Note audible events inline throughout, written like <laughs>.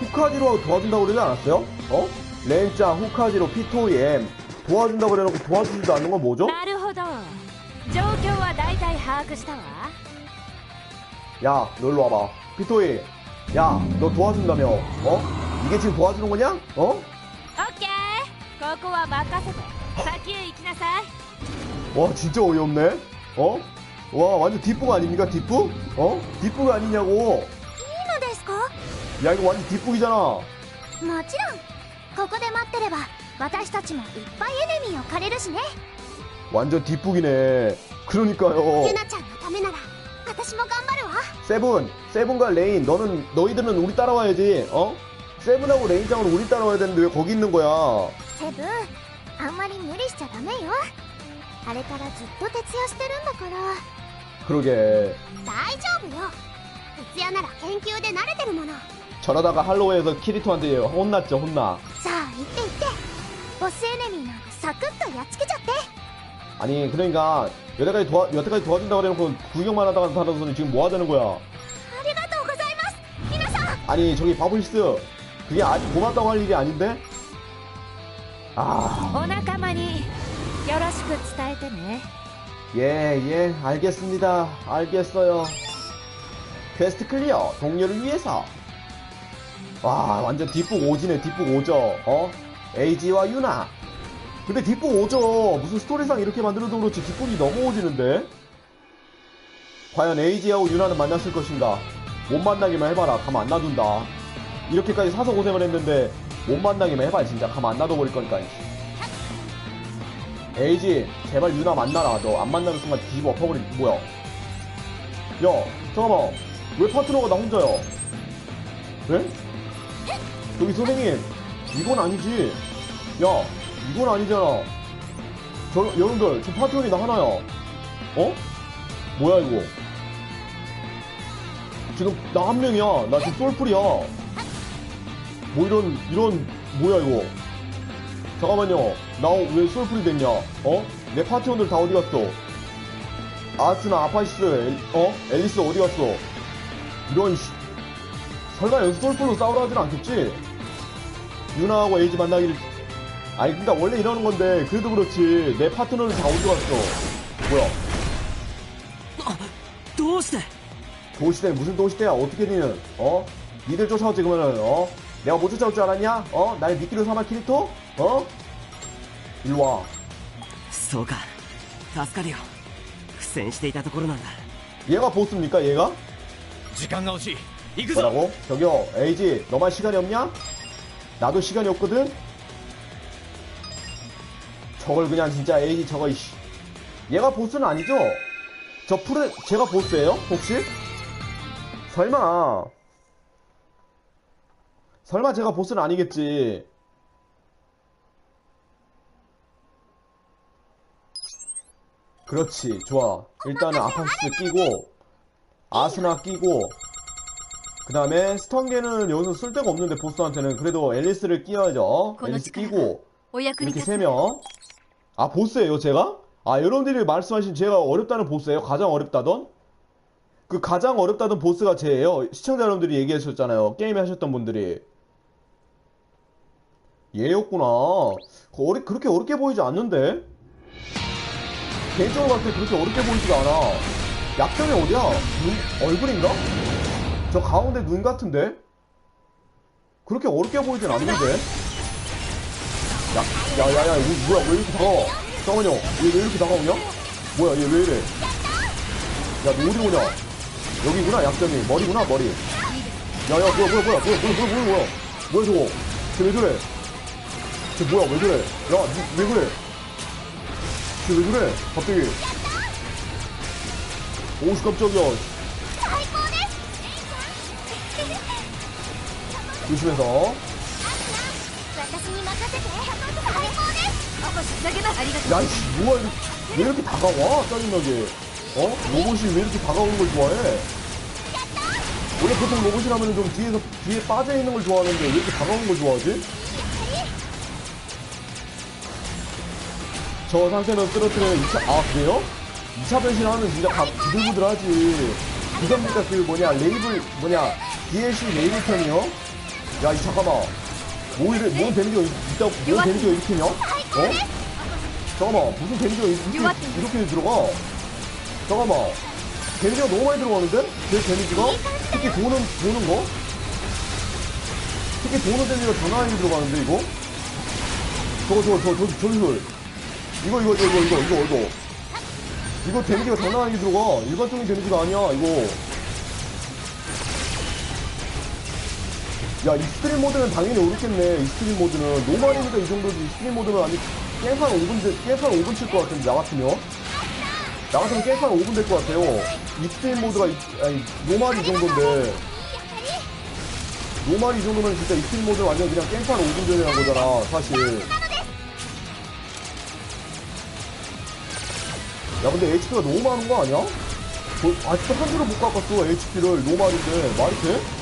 후카지로 도와준다고 그러지 않았어요? 어? 렌짜, 후카지로, 피토이엠 도와준다고 그래놓고 도와주지도 않는 건 뭐죠? 야, 놀러 와봐. 피토이, 야, 너 도와준다며. 어? 이게 지금 도와주는 거냐? 어? 오케이. 거꾸와 막가서 사키에 이키나사이. 와, 진짜 어이없네. 어? 와, 완전 뒷북 아닙니까? 뒷북? 어? 뒷북 아니냐고. いいのですか 야, 이거 완전 뒷북이잖아. もちろんここで待ってれば私たちもいっぱいエネミーを借りるしね 완전 뒷북이네. 그러니까요. ユナちゃんのためなら私も頑張るわ 세븐, 세븐과 레인, 너는 너희들은 우리 따라와야지. 어? 세븐하고 레인장은 우리 따라와야 되는데 왜 거기 있는 거야? セブンあんまり無理しちゃダメよあれからずっと徹夜してるんだから 그러게. 大丈夫よ徹夜なら研究で慣れてるもの 저러다가 할로우에서 키리토한테 혼났죠, 혼나. さあ行って行ってボスエネミーなんかサクッとやっつけちゃって 아니, 그러니까 여태까지 도와 여태까지 도와준다고 그래놓고 구경만 하다가 살아서는 지금 뭐 하자는 거야? ありがとうございます皆さん 아니, 저기 바브리스, 그게 아주 고맙다고 할 일이 아닌데? 아, お仲間によろしく伝えてね 예, 예, 알겠습니다. 알겠어요. 퀘스트 클리어, 동료를 위해서. 와, 완전 뒷북 오지네, 뒷북 오죠. 어? 에이지와 유나. 근데 뒷북 오죠. 무슨 스토리상 이렇게 만들어도 그렇지 뒷북이 너무 오지는데? 과연 에이지하고 유나는 만났을 것인가? 못 만나기만 해봐라. 가만 안 놔둔다. 이렇게까지 사서 고생을 했는데 못 만나기만 해봐. 진짜 가만 안 놔둬버릴 거니까. 에이지 제발 유나 만나라 너 안 만나는 순간 뒤집어 엎어버린 뭐야 야 잠깐만 왜 파트너가 나 혼자야 왜? 저기 선생님 이건 아니지 야 이건 아니잖아 저 여러분들 지금 파트너이 나 하나야 어? 뭐야 이거 지금 나 한 명이야 나 지금 솔플이야 뭐 이런 이런 뭐야 이거 잠깐만요. 나 왜 솔플이 됐냐? 어? 내 파티원들 다 어디 갔어? 아스나, 아파시스, 엘, 어? 앨리스 어디 갔어? 이런 씨. 설마 여기서 솔플로 싸우려 하진 않겠지? 유나하고 에이지 만나기를. 아니, 그니까 원래 이러는 건데, 그래도 그렇지. 내 파트너는 다 어디 갔어? 뭐야? どうして 도시대 무슨 도시대야? 어떻게 니는? 어? 니들 쫓아왔지 그러면은 어? 내가 못 쫓아올 줄 알았냐? 어? 날 미끼로 삼아 키리토? 어? 일로 와. そうか助かるよ苦戦していたところなんだ 얘가 보스입니까 얘가? 時間が欲しい行くぞ 뭐라고? 저기요 에이지 너만 시간이 없냐? 나도 시간이 없거든? 저걸 그냥 진짜 에이지 저거 이씨 얘가 보스는 아니죠? 저 풀은 제가 보스예요? 혹시? 설마 설마 제가 보스는 아니겠지 그렇지 좋아 일단은 아파시스 끼고 아스나 끼고 그 다음에 스턴게는 여기서 쓸 데가 없는데 보스한테는 그래도 앨리스를 끼워야죠 앨리스 끼고 이렇게 세명 아 보스예요 제가? 아 여러분들이 말씀하신 제가 어렵다는 보스예요 가장 어렵다던? 그 가장 어렵다던 보스가 제예요 시청자 여러분들이 얘기하셨잖아요 게임 하셨던 분들이 얘였구나 그 어리, 그렇게 어렵게 보이지 않는데? 개인적으로 봤을 때 그렇게 어렵게 보이지가 않아 약점이 어디야? 눈, 얼굴인가? 저 가운데 눈 같은데? 그렇게 어렵게 보이진 않는데? 야, 야, 야, 야, 이거 뭐야, 왜 이렇게 다가와? 잠깐만요, 얘 왜 이렇게 다가오냐? 뭐야, 얘 왜 이래? 야, 너 어디 오냐? 여기구나, 약점이. 머리구나, 머리. 야, 야, 뭐야, 뭐야, 뭐야, 뭐야, 뭐야, 뭐야, 뭐야. 뭐야, 저거? 쟤왜 저래? 쟤 뭐야, 왜 저래? 야, 왜 그래? 쟤 왜 그래? 갑자기. 오우, 깜짝이야. 조심해서. 야, 이씨, 뭐야, 이거. 왜 이렇게 다가와? 짜증나게. 어? 로봇이 왜 이렇게 다가오는 걸 좋아해? 원래 보통 로봇이라면 좀 뒤에서, 뒤에 빠져있는 걸 좋아하는데 왜 이렇게 다가오는 걸 좋아하지? 저 상태로 쓰러뜨리는 2차, 아, 그래요? 2차 변신하면 진짜 다 부들부들하지. 그겁니까, 그 뭐냐, 레이블, 뭐냐, DLC 레이블 편이요? 야, 이 잠깐만. 뭐 이래, 뭔 데미지가 있- 있다, 뭔 데미지가 이렇게 냐? 어? 잠깐만, 무슨 데미지가 이렇게, 이렇게 들어가? 잠깐만. 데미지가 너무 많이 들어가는데? 내 데미지가? 특히 도는, 도는 거? 특히 도는 데미지가 장난 아니게 들어가는데, 이거? 저거, 저거, 저거, 저거, 저거, 저거. 이거, 이거, 이거, 이거, 이거, 이거, 이거. 이거 데미지가 장난 아니게 들어가. 일반적인 데미지가 아니야, 이거. 야, 익스트림 모드는 당연히 오르겠네. 익스트림 모드는. 노말이니까 이 정도지. 익스트림 모드는 아니, 깽판 5분, 돼- 깽판 5분 칠 것 같은데, 나 같으면. 나 같으면 깽판 5분 될 것 같아요. 익스트림 모드가, 이- 아니, 노말이 이 정도인데. 노말이 이 정도면 진짜 익스트림 모드는 완전 그냥 깽판 5분 전이라는 거잖아, 사실. 야, 근데 HP가 너무 많은 거 아니야? 저, 아직도 한 줄을 못 깎았어, HP를. 노말인데. 말이 돼?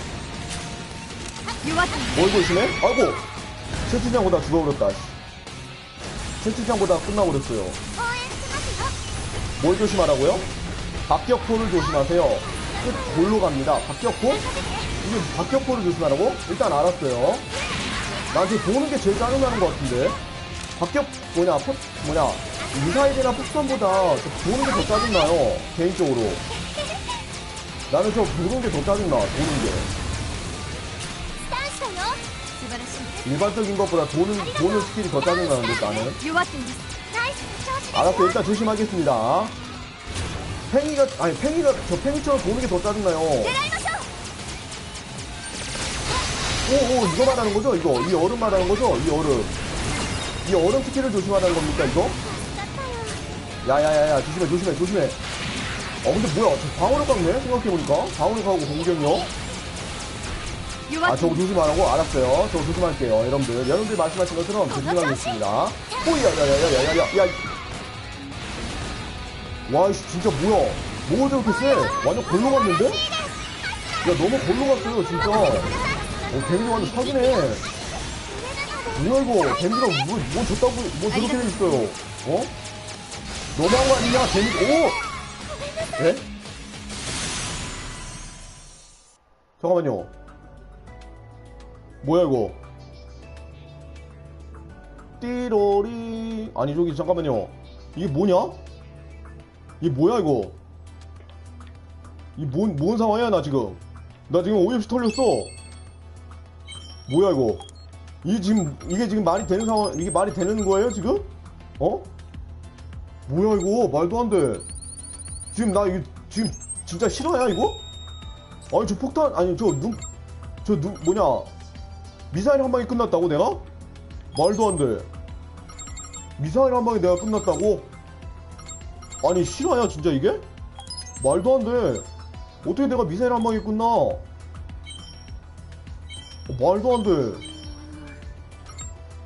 어이구 있으네? 아이고! 채팅장보다 죽어버렸다 채팅장보다 끝나버렸어요. 뭘 조심하라고요? 박격포를 조심하세요. 끝 골로 갑니다? 박격포? 이게 박격포를 조심하라고? 일단 알았어요. 나한테 보는 게 제일 짜증나는 것 같은데? 박격 뭐냐 포, 뭐냐 미사일이나 폭탄보다 보는 게 더 짜증나요 개인적으로. 나는 저 보는 게 더 짜증나 보는 게. 일반적인 것보다 도는, 도는 스킬이 더 짜증나는데 나는 알았어 아, 일단 조심하겠습니다. 팽이가 아니 팽이가 저 팽이처럼 도는 게 더 짜증나요. 오오 이거 말하는 거죠? 이거. 이 얼음 말하는 거죠? 이 얼음. 이 얼음 스킬을 조심하라는 겁니까 이거? 야야야야. 조심해 조심해 조심해. 어 근데 뭐야? 저 방어력 깎네? 생각해보니까. 방어력하고 공격력. 아, 저거 조심안 하고 알았어요. 저거 조심할게요. 여러분들. 여러분들 말씀하신 것처럼 조심하겠습니다. 호이, 야, 야, 야, 야, 야, 야, 야, 야. 와, 이씨, 진짜 뭐야. 뭐가 저렇게 세? 완전 골로 갔는데? 야, 너무 골로 갔어요, 진짜. 어, 뱀이 완전 사기네. 뭐야, 이거. 뱀이랑 뭐, 뭐 줬다고, 뭐 저렇게 돼 있어요. 어? 너만 왔냐, 뱀이, 오! 예? 잠깐만요. 뭐야 이거? 띠로리. 아니 저기 잠깐만요. 이게 뭐냐? 이게 뭐야 이거? 이 뭔, 뭔 상황이야 나 지금? 나 지금 오염시 털렸어. 뭐야 이거? 이게 지금 이게 지금 말이 되는 상황 이게 말이 되는 거예요 지금? 어? 뭐야 이거? 말도 안 돼. 지금 나 이거 지금 진짜 실화야 이거? 아니 저 폭탄 아니 저 눈 저 눈 뭐냐 미사일 한 방에 끝났다고 내가? 말도 안 돼. 미사일 한 방에 내가 끝났다고? 아니 실화야 진짜 이게? 말도 안 돼. 어떻게 내가 미사일 한 방에 끝나? 어, 말도 안 돼.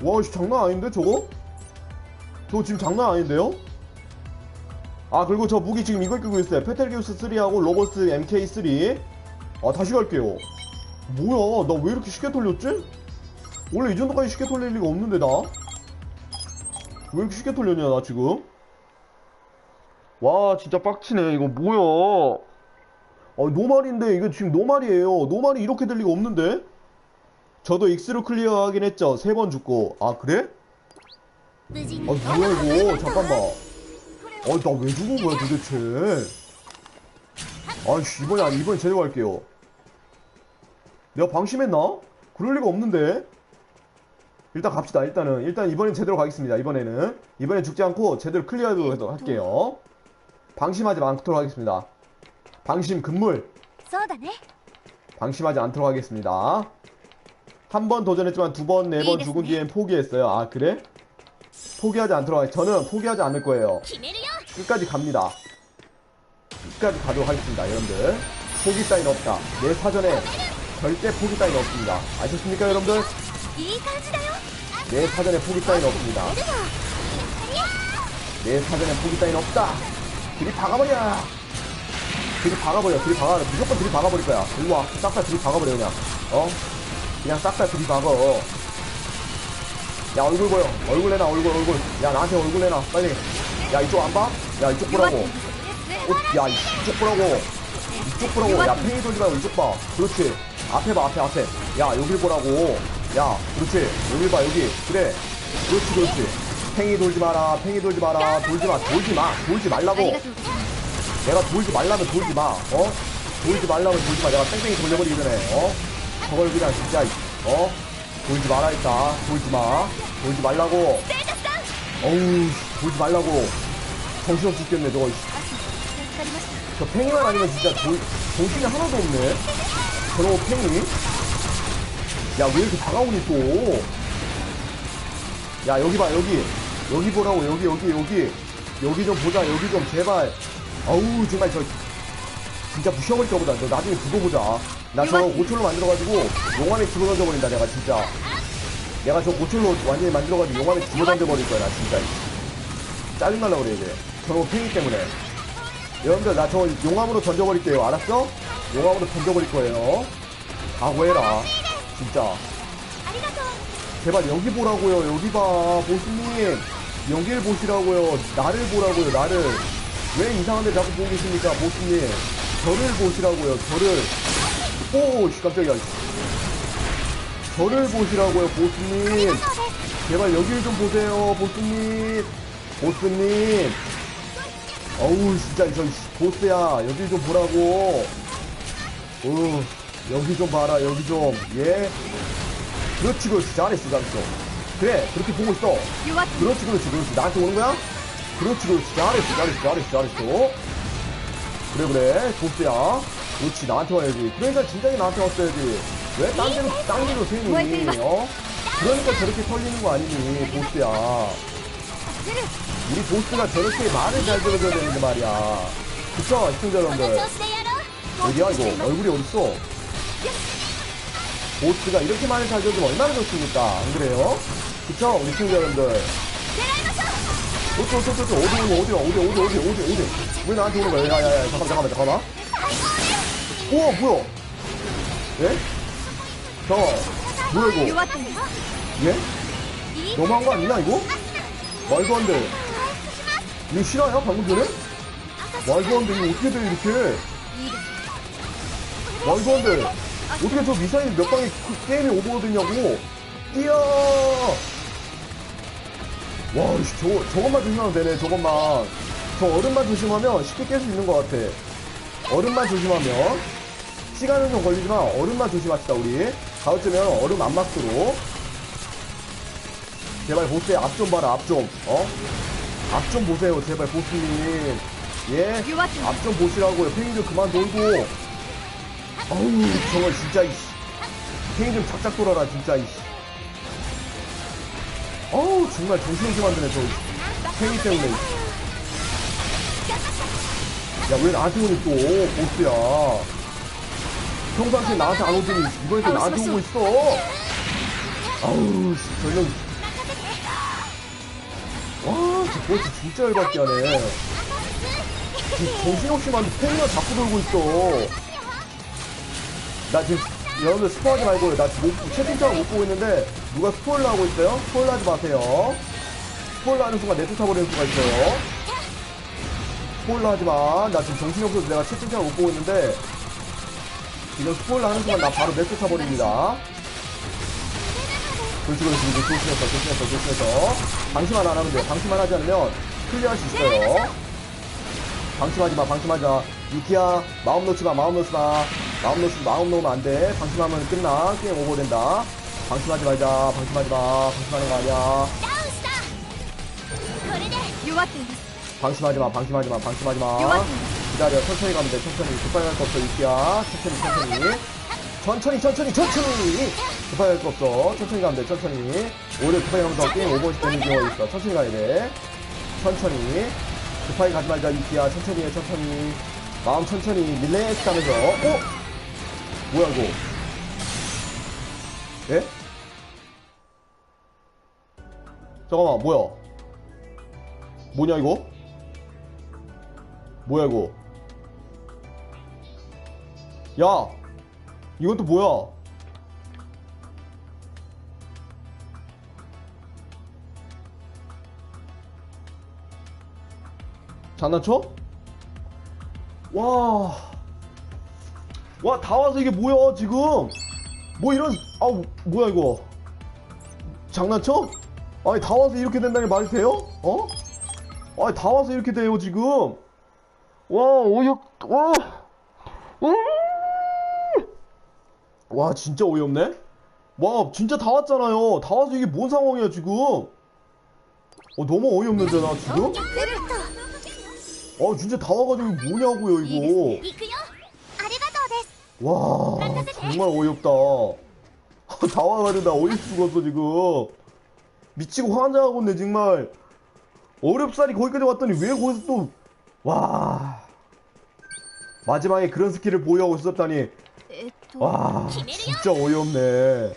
와, 씨, 장난 아닌데 저거? 저거 지금 장난 아닌데요? 아 그리고 저 무기 지금 이걸 끼고 있어요. 페텔기우스 3하고 로고스 MK3. 아 다시 갈게요. 뭐야 나 왜 이렇게 쉽게 털렸지? 원래 이 정도까지 쉽게 털릴 리가 없는데 나? 왜 이렇게 쉽게 털렸냐 나 지금? 와 진짜 빡치네 이거 뭐야 아 노말인데 이거 지금 노말이에요 노말이 이렇게 될 리가 없는데? 저도 익스로 클리어 하긴 했죠 세 번 죽고 아 그래? 아 뭐야 이거 잠깐만 아나 왜 죽은 거야 도대체 아이씨 이번에 아, 이번에 제대로 할게요 내가 방심했나? 그럴 리가 없는데. 일단 갑시다 일단은. 일단 이번엔 제대로 가겠습니다 이번에는. 이번엔 죽지 않고 제대로 클리어하도록 할게요. 방심하지 않도록 하겠습니다. 방심 금물. 방심하지 않도록 하겠습니다. 한 번 도전했지만 두 번 네번 네 죽은 뒤엔 포기했어요. 아 그래? 포기하지 않도록 하 저는 포기하지 않을 거예요. 끝까지 갑니다. 끝까지 가도록 하겠습니다 여러분들. 포기 따윈 없다. 내 사전에 절대 포기 따위는 없습니다. 아셨습니까, 여러분들? 내 사전에 포기 따위는 없습니다. 내 사전에 포기 따위는 없다. 들이 박아버려. 들이 박아버려. 들이 박아. 무조건 들이 박아버릴 거야. 우와, 싹 다 들이 박아버려 그냥. 어? 그냥 싹 다 들이 박어. 야 얼굴 보여. 얼굴 내놔. 얼굴 얼굴. 야 나한테 얼굴 내놔. 빨리. 야 이쪽 안 봐? 야 이쪽 보라고. 어, 야 이쪽 보라고. 이쪽 보라고. 야 팽이 돌지 말고 이쪽 봐. 그렇지. 앞에 봐 앞에 앞에. 야 여길 보라고. 야 그렇지. 여길 봐 여기. 그래. 그렇지 그렇지. 팽이 돌지 마라 팽이 돌지 마라. 돌지 마 돌지 마. 돌지 말라고. 내가 돌지 말라면 돌지 마. 어? 돌지 말라면 돌지 마. 내가 땡땡이 돌려버리기 전에 어? 저걸 그냥 진짜 어? 돌지 마라 했다 돌지 마. 돌지 말라고. 어우 돌지 말라고. 정신없이 죽겠네 저거 저 팽이만 아니면 진짜 돌 정신이 하나도 없네. 저런 팽이? 야 왜 이렇게 다가오니 또? 야 여기 봐 여기. 여기 보라고 여기 여기 여기. 여기 좀 보자 여기 좀 제발. 어우 정말 저 진짜 부셔버릴 거보다. 너 나중에 두고 보자. 나 저 고철로 만들어가지고 용암에 집어 던져버린다 내가 진짜. 내가 저 고철로 완전히 만들어가지고 용암에 집어 던져버릴 거야 나 진짜. 짜증날라 그래 이제 저런 팽이 때문에. 여러분들 나 저 용암으로 던져버릴게요. 알았어? 용암으로 던져버릴 거예요. 각오해라. 진짜. 제발 여기 보라고요. 여기 봐. 보스님. 여길 보시라고요. 나를 보라고요. 나를. 왜 이상한 데 자꾸 보고 계십니까? 보스님. 저를 보시라고요. 저를. 오, 깜짝이야. 저를 보시라고요. 보스님. 제발 여길 좀 보세요. 보스님. 보스님 어우 진짜 이거 보스야 여길 좀 보라고 오, 여기 좀 봐라, 여기 좀. 예. 그렇지, 그렇지. 잘했어, 잘했어. 그래, 그렇게 보고 있어. 그렇지, 그렇지, 그렇지. 나한테 오는 거야? 그렇지, 그렇지. 잘했어, 잘했어, 잘했어, 잘했어. 그래, 그래. 도스야. 그렇지, 나한테 와야지. 그러니까 진작에 나한테 왔어야지. 왜? 딴 데로, 딴 데로 세니. 어? 그러니까 저렇게 털리는 거 아니니, 보스야. 우리 보스가 저렇게 말을 잘 들어줘야 되는데 말이야. 그쵸, 시청자 여러분들. 어디야 이거? 얼굴이 어딨어? 보스가 이렇게 많은 자격이 얼마나 좋습니까? 안 그래요? 그쵸 우리 친구 여러분들? 어쩌 어쩌 어쩌 어디 어디 어디 어디 어디 어디 어디 어디? 왜 나한테 오는 거야? 야야야 잠깐만 잠깐만 잠깐만. 우와 뭐야? 예? 저 뭐야 이거? 예? 너무한 거 아니냐 이거? 말도 안돼. 이거 실화야 방금 전에? 말도 안돼. 이거 어떻게 돼 이렇게? 말도 안 돼. 어떻게 저 미사일 몇 방이 그 게임이 오버거든냐고. 이야. 와, 저, 저것만 조심하면 되네, 저것만. 저 얼음만 조심하면 쉽게 깰 수 있는 것 같아. 얼음만 조심하면. 시간은 좀 걸리지만 얼음만 조심합시다, 우리. 가을쯤면 얼음 안 맞도록. 제발 보스의 앞 좀 봐라, 앞 좀. 어? 앞 좀 보세요, 제발 보스님. 예? 앞 좀 보시라고요. 핑도 그만 놀고 어우, 저거 진짜, 이씨. 팽이 좀 작작 돌아라, 진짜, 이씨. 어우, 정말 정신없게 만드네, 저. 팽이 때문에. 야, 왜 나한테 오니 또, 보스야. 평상시에 나한테 안 오더니, 이번에 또 나한테 오고 있어. 아우, 씨, 전령. 와, 저 보스 진짜 열받게 하네. 정신없이 만든 팽이가 자꾸 돌고 있어. 나 지금 여러분들 스포하지 말고요. 나 지금 못- 채팅창을 못 보고 있는데 누가 스포일러 하고 있어요? 스포일러 하지 마세요. 스포일러 하는 순간 내쫓아 버리는 수가 있어요. 스포일러 하지 마. 나 지금 정신이 없어서 내가 채팅창을 못 보고 있는데 지금 스포일러 하는 순간 나 바로 내쫓아 버립니다. 그렇지 그렇지 이제 조심해서 조심해서 조심해서 방심만 안 하면 돼요. 방심만 하지 않으면 클리어할 수 있어요. 방심하지 마, 방심하지 마. 유키야, 마음 놓지 마, 마음 놓지 마. 마음 놓지 마, 마음 놓으면 안 돼. 방심하면 끝나. 게임 오버된다. 방심하지 말자, 방심하지 마. 방심하는 거 아니야. 방심하지 마, 방심하지 마, 방심하지 마. 기다려, 천천히 가면 돼, 천천히. 급하게 갈 거 없어, 유키야. 천천히, 천천히. 천천히, 천천히, 천천히! 급하게 갈 거 없어. 천천히 가면 돼, 천천히. 오히려 급하게 가면서 게임 오버 되는 경우가 있어. 천천히 가야 돼. 천천히. 급하게 가지 말자, 유키야. 천천히 해, 천천히. 마음 천천히, 릴렉스 하면서. 어? 뭐야, 이거? 예? 잠깐만, 뭐야? 뭐냐, 이거? 뭐야, 이거? 야! 이건 또 뭐야? 장난쳐? 와. 와, 다 와서 이게 뭐야, 지금? 뭐 이런, 아 뭐야, 이거. 장난쳐? 아니, 다 와서 이렇게 된다니 말이 돼요? 어? 아니, 다 와서 이렇게 돼요, 지금? 와, 어이없, 와. 음. 와, 진짜 어이없네? 와, 진짜 다 왔잖아요. 다 와서 이게 뭔 상황이야, 지금? 어, 너무 어이없는데, 나 지금? 어, 아 진짜 다 와가지고 뭐냐고요 이거. 와 정말 어이없다. <laughs> 다 와가지고 나 어이없 죽었어 지금. 미치고 환장하고 있네 정말. 어렵사리 거기까지 왔더니 왜 거기서 또 와. 마지막에 그런 스킬을 보유하고 있었다니. 와 진짜 어이없네.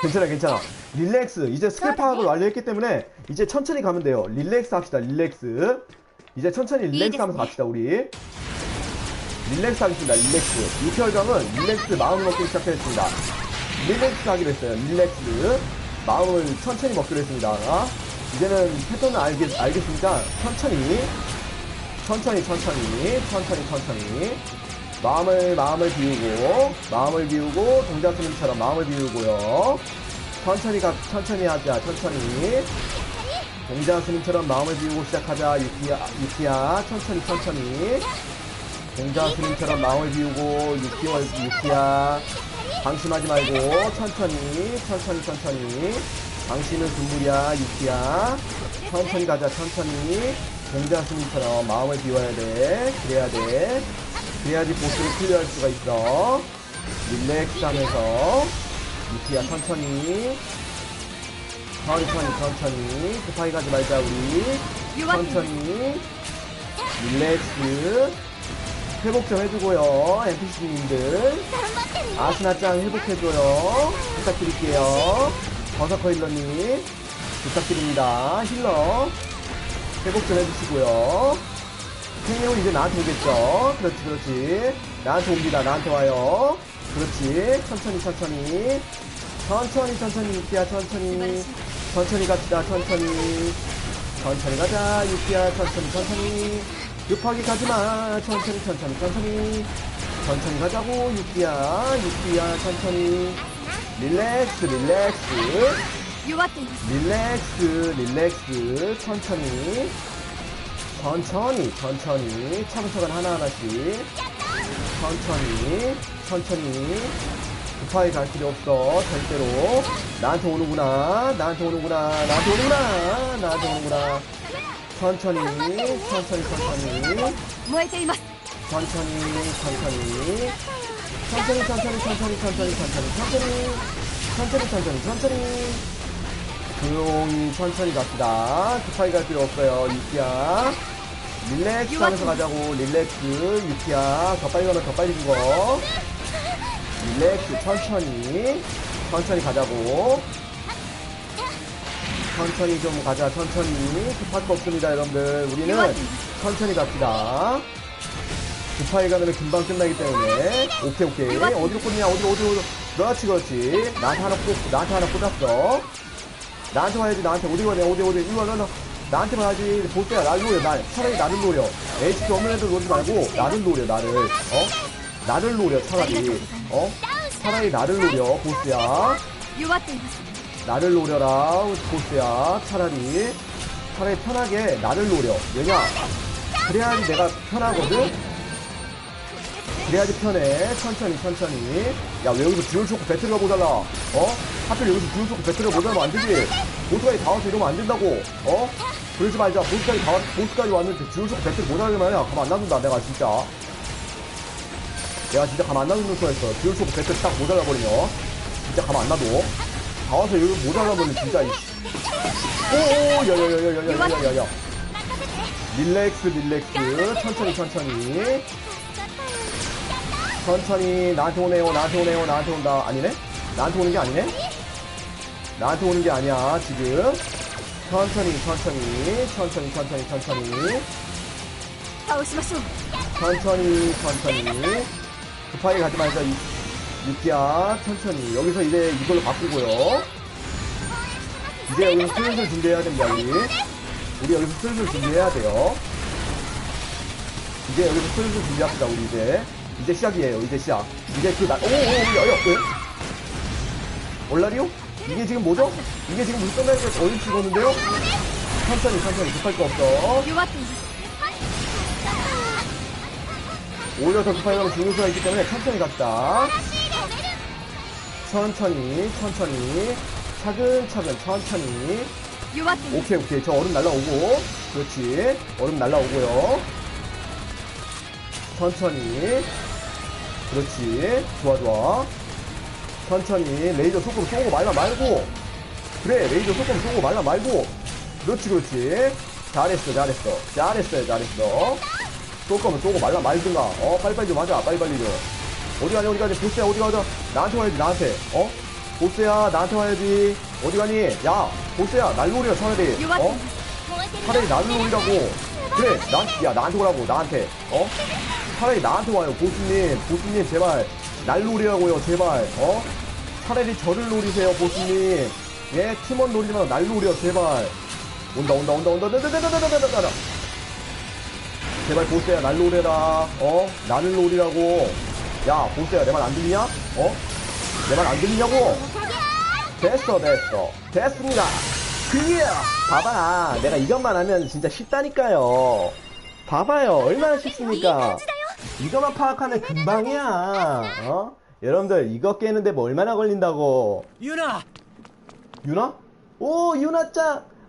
괜찮아 괜찮아. 릴렉스. 이제 스킬 파악을 완료했기 때문에 이제 천천히 가면 돼요. 릴렉스 합시다 릴렉스. 이제 천천히 릴렉스 하면서 갑시다 우리. 릴렉스 하겠습니다 릴렉스. 6개월경은 릴렉스 마음을 먹기 시작했습니다. 릴렉스 하기로 했어요 릴렉스. 마음을 천천히 먹기로 했습니다. 이제는 패턴을 알겠, 알겠으니까 천천히. 천천히 천천히 천천히 천천히. 마음을 마음을 비우고 마음을 비우고 동자 스님처럼 마음을 비우고요. 천천히 가 천천히 하자 천천히 동자 스님처럼 마음을 비우고 시작하자. 유키야 유키야 천천히 천천히. 동자 스님처럼 마음을 비우고 유키와 유키야. 방심하지 말고 천천히 천천히 천천히. 방심은 금물이야 유키야. 천천히 가자 천천히. 동자 스님처럼 마음을 비워야 돼. 그래야 돼. 그래야지 보스를 클리어할 수가 있어. 릴렉스 하면서 유키야 천천히 천천히 천천히. 급하게 가지 말자 우리. 천천히. 릴렉스. 회복 좀 해주고요 NPC님들. 아스나짱 회복해줘요. 부탁드릴게요. 버서커 힐러님 부탁드립니다. 힐러 회복 좀 해주시고요. 생명은 이제 나한테 오겠죠? 그렇지 그렇지. 나한테 옵니다. 나한테 와요. 그렇지. 천천히 천천히. 천천히 천천히 육기야 천천히. 천천히 갑시다 천천히. 천천히 가자 육기야 천천히 천천히. 급하게 가지마 천천히 천천히 천천히. 천천히 가자고 육기야 육기야 천천히. 릴렉스 릴렉스. 릴렉스 릴렉스 천천히. 천천히 천천히. 차근차근 하나하나씩. 천천히 천천히. 그 급하게 갈 필요 없어. 절대로. 나한테 오는구나. 나한테 오는구나. 나한테 오는구나. 나한테 오는구나. 천천히 천천히 천천히. 천천히 천천히. 천천히 천천히 천천히 천천히 천천히 천천히. 천천히 천천히 조용히 천천히 갑시다. 그 급하게 갈 필요 없어요. 유키야. 릴렉스 하면서 가자고. 릴렉스. 유키야. 더 빨리 가면 더 빨리 죽어 릴렉스 천천히 천천히 가자고. 천천히 좀 가자 천천히. 급할 거 없습니다 여러분들. 우리는 천천히 갑시다. 급하게 가면 금방 끝나기 때문에. 오케이 오케이. 어디로 꽂냐? 어디로 어디로 어디로? 그렇지 그렇지. 나한테 하나 꽂 나한테 하나 꽂았어. 나한테 와야지 나한테. 어디 가냐? 어디 어디? 나, 나. 나한테 와야지. 보스야. 날 노려 날. 차라리 나를 노려. HP 없는 애들 노리지 말고 나를 노려 나를. 어 나를 노려 차라리. 어? 차라리 나를 노려 보스야. 나를 노려라 보스야. 차라리. 차라리 편하게 나를 노려. 왜냐? 그래야지 내가 편하거든? 그래야지 편해. 천천히 천천히. 야왜 여기서 듀얼 쇼크 배틀을 보달라 어? 하필 여기서 듀얼 쇼크 배틀을 보달면 안되지. 보스까지 다 와서 이러면 안된다고. 어? 그러지 말자. 보스까지 다 와서 보스까지 왔는데 듀얼 쇼크 배틀 못하게 말이야 그럼 안 놔둔다 내가 진짜. 내가 진짜 가만 안 놔두는 수였어. 듀얼쇼크 배틀 딱 모자라버리면 진짜 가만 안 놔도 다 와서 여기 모자라버리면 진짜 이 오오 야야야야야야야야 릴렉스 릴렉스. 천천히 천천히. 천천히. 나한테 오네요 나한테 오네요 나한테 온다. 아니네? 나한테 오는 게 아니네? 나한테 오는 게 아니야 지금. 천천히 천천히. 천천히 천천히 천천히. 천천히 천천히. 급하게 가지 말자 유- 유키야 천천히 여기서 이제 이걸로 바꾸고요 이제 여기서 슬슬 준비해야 됩니다 우리 우리 여기서 슬슬 준비해야 돼요 이제 여기서 슬슬 준비합시다 우리 이제 이제 시작이에요. 이제 시작. 이제 그 날, 오, 오, 야, 야, 왜? 올라리오? 이게 지금 뭐죠? 이게 지금 무슨 때 어이 치고는데요? 천천히, 천천히, 급할 거 없어. 오히려 더 급하게 가면 죽을 수가 있기 때문에 천천히 갔다. 천천히, 천천히, 차근차근, 천천히. 오케이, 오케이. 저 얼음 날라오고. 그렇지. 얼음 날라오고요. 천천히. 그렇지. 좋아, 좋아. 천천히. 레이저 소금 쏘고 말라 말고. 그래, 레이저 소금 쏘고 말라 말고. 그렇지, 그렇지. 잘했어, 잘했어. 잘했어요, 잘했어. 쏠 거면 쏘고 말라 말든가. 어 빨리빨리 좀 하자 빨리빨리 좀. 어디 가냐 어디 가냐 보스야 어디 가자. 나한테 와야지 나한테. 어? 보스야 나한테 와야지. 어디 가니? 야 보스야 날놀이야 어? 차라리 어? 차라리 날놀이라고. 그래 나야 나한테 오라고 나한테. 어? 차라리 나한테 와요 보스님. 보스님 제발. 날놀이라고요 제발. 어? 차라리 저를 노리세요 보스님. 예 팀원 노리지 마 날놀이야 제발. 온다 온다 온다 온다. 온다 온다 온다 온다 온다 온다 제발 보스야, 날 노래라. 어? 나를 노리라고. 야, 보스야, 내 말 안 들리냐? 어? 내 말 안 들리냐고? 됐어, 됐어. 됐습니다. 그게 봐봐. 내가 이것만 하면 진짜 쉽다니까요. 봐봐요. 얼마나 쉽습니까? 이것만 파악하면 금방이야. 어? 여러분들, 이거 깨는데 뭐 얼마나 걸린다고. ユナ 유나? 오, 유나 짱!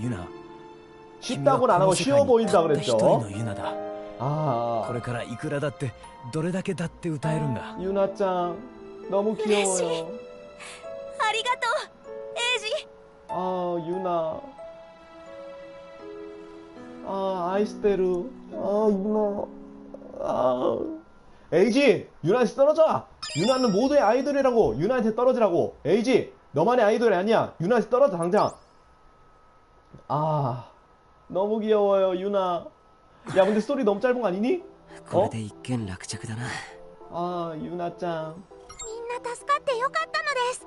ユナ 쉽다고는 안 하고 쉬워 보인다 一人 그랬죠? のユナだ 아, これからいくらだってどれだけだって歌えるんだ 유나짱. 너무 귀여워요. ありがとうエイジ 아, 유나. 아, 아이스테르. 아, 유나. 아. 에이지! 유나한테 떨어져! 유나는 모두의 아이돌이라고! 유나한테 떨어지라고! 에이지! 너만의 아이돌이 아니야! 유나한테 떨어져, 당장! 아. 너무 귀여워요, 유나. 야, 근데 스토리 너무 짧은 거 아니니? これで一件落着だな 아, 유나짱. みんな助かってよかったのです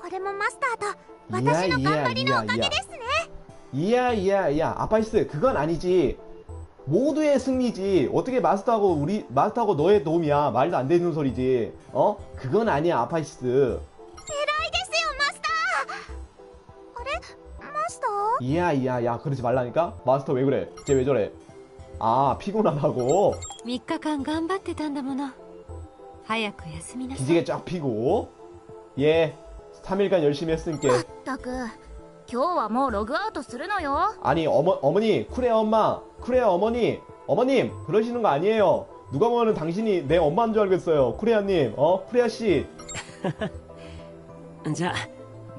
これもマスターと 이야, 私の 이야, 頑張りの 이야, おかげ 이야. ですね 이야 이야 이야 아파이스 그건 아니지 모두의 승리지 어떻게 마스터하고 우리 마스터하고 너의 도움이야 말도 안 되는 소리지 어 그건 아니야 아파이스 이야 이야 야 그러지 말라니까 마스터 왜 그래 쟤 왜 저래 아 피곤하다고 3日間頑張ってたんだもの早く休みなさい 기지개 쫙 피고 예 3일간 열심히 했으니까 まったく今日はもうログアウトするのよ 아니 어머 어머니 쿠레 엄마 쿠레 어머니 어머님 그러시는 거 아니에요 누가 보면 당신이 내 엄마인 줄 알겠어요 쿠레아님 어 쿠레아 씨 じゃあ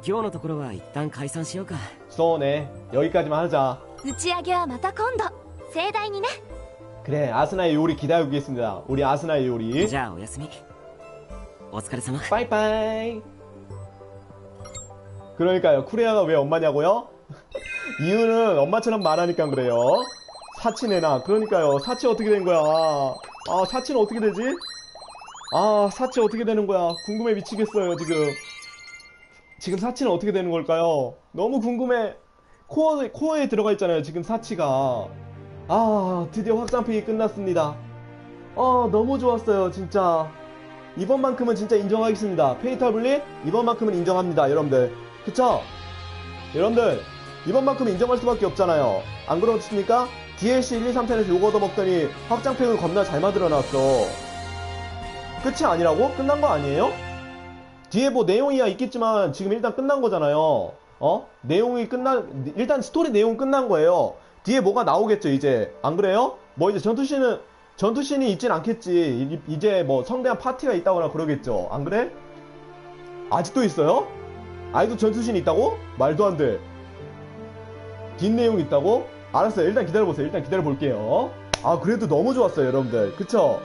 今日のところは一旦解散しようか <laughs> 쏘네 여기까지만 하자 打ち上げはまた今度盛大にね 그래 아스나의 요리 기다리고 있겠습니다 우리 아스나의 요리 じゃあおやすみお疲れ様 빠이빠이 그러니까요 쿠레아가 왜 엄마냐고요? <laughs> 이유는 엄마처럼 말하니까 그래요 사치네나 그러니까요 사치 어떻게 된 거야 아 사치는 어떻게 되지? 아 사치 어떻게 되는 거야 궁금해 미치겠어요 지금 지금 사치는 어떻게 되는 걸까요? 너무 궁금해 코어, 코어에 들어가 있잖아요 지금 사치가 아 드디어 확장팩이 끝났습니다 어 너무 좋았어요 진짜 이번만큼은 진짜 인정하겠습니다 페이탈 블릿 이번만큼은 인정합니다 여러분들 그쵸? 여러분들 이번만큼은 인정할 수밖에 없잖아요 안 그렇습니까? DLC 1, 2, 3편에서 요거 얻어먹더니 확장팩을 겁나 잘 만들어놨어 끝이 아니라고? 끝난 거 아니에요? 뒤에 뭐 내용이야 있겠지만 지금 일단 끝난 거잖아요 어? 내용이 끝나 일단 스토리 내용 끝난 거예요 뒤에 뭐가 나오겠죠 이제 안 그래요? 뭐 이제 전투씬은 전투씬이 있진 않겠지 이- 이제 뭐 성대한 파티가 있다거나 그러겠죠 안 그래? 아직도 있어요? 아직도 전투씬이 있다고? 말도 안돼 뒷내용 있다고? 알았어요 일단 기다려보세요 일단 기다려볼게요 아 그래도 너무 좋았어요 여러분들 그쵸?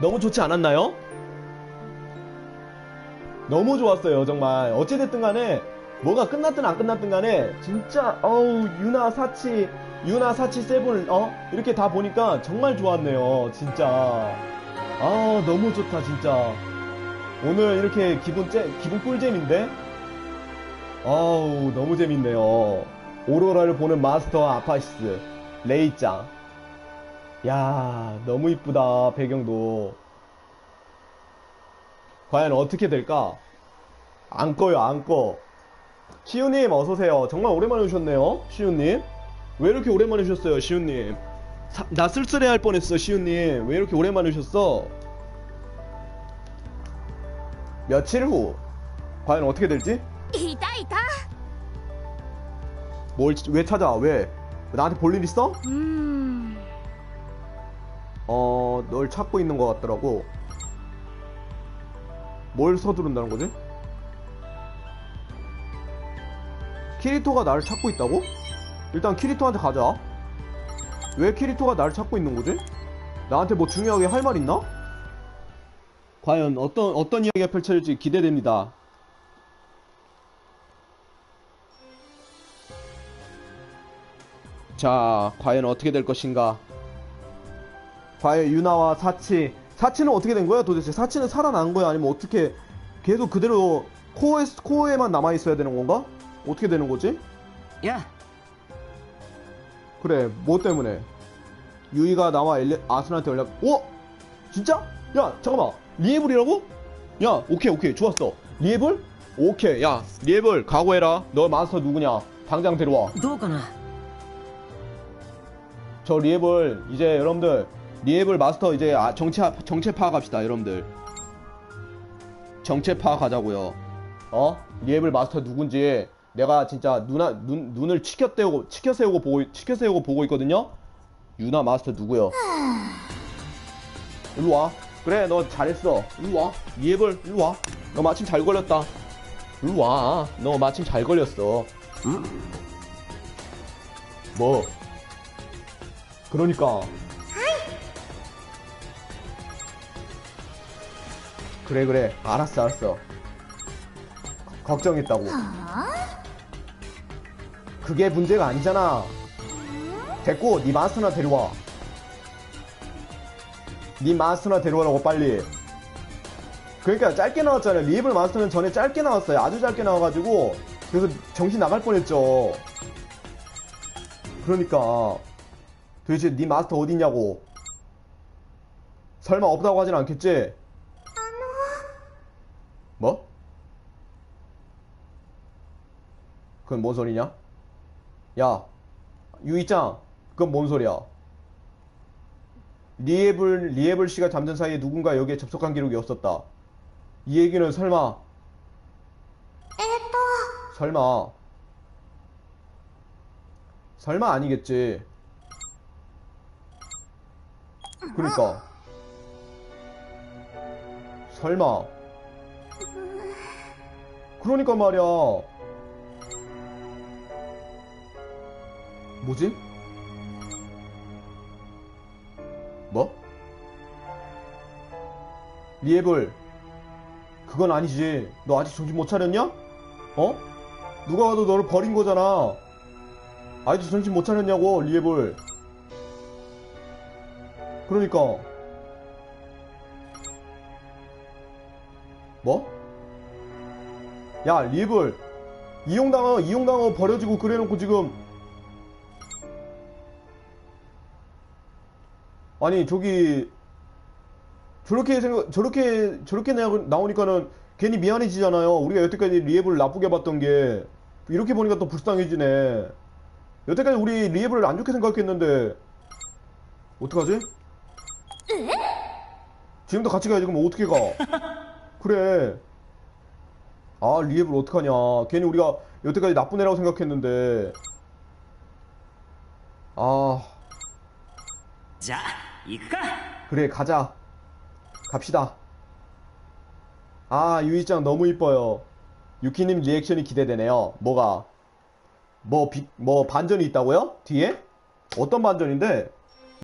너무 좋지 않았나요? 너무 좋았어요, 정말. 어찌됐든 간에, 뭐가 끝났든 안 끝났든 간에, 진짜, 어우, 유나, 사치, 유나, 사치, 세븐, 어? 이렇게 다 보니까 정말 좋았네요, 진짜. 아, 너무 좋다, 진짜. 오늘 이렇게 기분 째, 기분 꿀잼인데? 아우, 너무 재밌네요. 오로라를 보는 마스터 아파시스, 레이짱. 야, 너무 이쁘다, 배경도. 과연 어떻게 될까? 안 꺼요 안 꺼. 시우님 어서오세요. 정말 오랜만에 오셨네요. 시우님. 왜 이렇게 오랜만에 오셨어요 시우님. 사, 나 쓸쓸해 할 뻔했어 시우님. 왜 이렇게 오랜만에 오셨어? 며칠 후. 과연 어떻게 될지? 이다 이다. 뭘 왜 찾아 왜? 나한테 볼 일 있어? 음... 어널 찾고 있는 것 같더라고. 뭘 서두른다는 거지? 키리토가 나를 찾고 있다고? 일단 키리토한테 가자. 왜 키리토가 나를 찾고 있는 거지? 나한테 뭐 중요하게 할 말 있나? 과연 어떤, 어떤 이야기가 펼쳐질지 기대됩니다. 자, 과연 어떻게 될 것인가? 과연 유나와 사치 사치는 어떻게 된 거야 도대체? 사치는 살아난 거야? 아니면 어떻게 계속 그대로 코어에, 코어에만 남아있어야 되는 건가? 어떻게 되는 거지? 야! 그래, 뭐 때문에? 유이가 나와 엘리, 아스한테 연락, 오! 진짜? 야, 잠깐만. 리에블이라고? 야, 오케이, 오케이. 좋았어. 리에블? 오케이. 야, 리에블, 각오해라. 너 마스터 누구냐? 당장 데려와. 누구나. 저 리에블, 이제 여러분들, 리앱을 마스터 이제 아, 정체 정체 파악합시다 여러분들. 정체 파악하자고요. 어? 리앱을 마스터 누군지 내가 진짜 누나 눈 눈을 치켜 세우고 치켜 세우고 보고 치켜 세우고 보고 있거든요? 유나 마스터 누구요? 일로 와. 그래 너 잘했어. 일로 와. 리앱을 일로 와 너 마침 잘 걸렸다. 일로 와 너 마침 잘 걸렸어. 응? 뭐? 그러니까 그래 그래. 알았어 알았어. 걱정했다고. はあ 그게 문제가 아니잖아. 됐고 네 마스터나 데려와. 네 마스터나 데려오라고 빨리. 그러니까 짧게 나왔잖아요. 리에블 마스터는 전에 짧게 나왔어요. 아주 짧게 나와가지고. 그래서 정신 나갈 뻔했죠. 그러니까. 도대체 네 마스터 어딨냐고. 설마 없다고 하진 않겠지? 뭐? 그건 뭔 소리냐? 야, 유이짱, 그건 뭔 소리야? 리에블, 리에블 씨가 잠든 사이에 누군가 여기에 접속한 기록이 없었다. 이 얘기는 설마, えっ 설마, 설마 아니겠지. 그러니까. 설마. 그러니까 말이야. 뭐지? 뭐? 리에블. 그건 아니지. 너 아직 정신 못 차렸냐? 어? 누가 봐도 너를 버린 거잖아. 아직도 정신 못 차렸냐고, 리에블. 그러니까. 뭐? 야, 리에블. 이용당하, 이용당하고 버려지고 그래놓고 지금. 아니, 저기. 저렇게 생각, 저렇게, 저렇게 나- 나오니까는 괜히 미안해지잖아요. 우리가 여태까지 리앱을 나쁘게 봤던 게. 이렇게 보니까 또 불쌍해지네. 여태까지 우리 리앱을 안 좋게 생각했는데. 어떡하지? 지금도 같이 가야지. 그럼 어떻게 가? <laughs> 그래. 아, 리앱을 어떡하냐. 괜히 우리가 여태까지 나쁜 애라고 생각했는데. 아, じ 이까 그래 가자 갑시다 아 유이짱 너무 이뻐요 유키님 리액션이 기대되네요 뭐가 뭐, 비, 뭐 반전이 있다고요? 뒤에? 어떤 반전인데?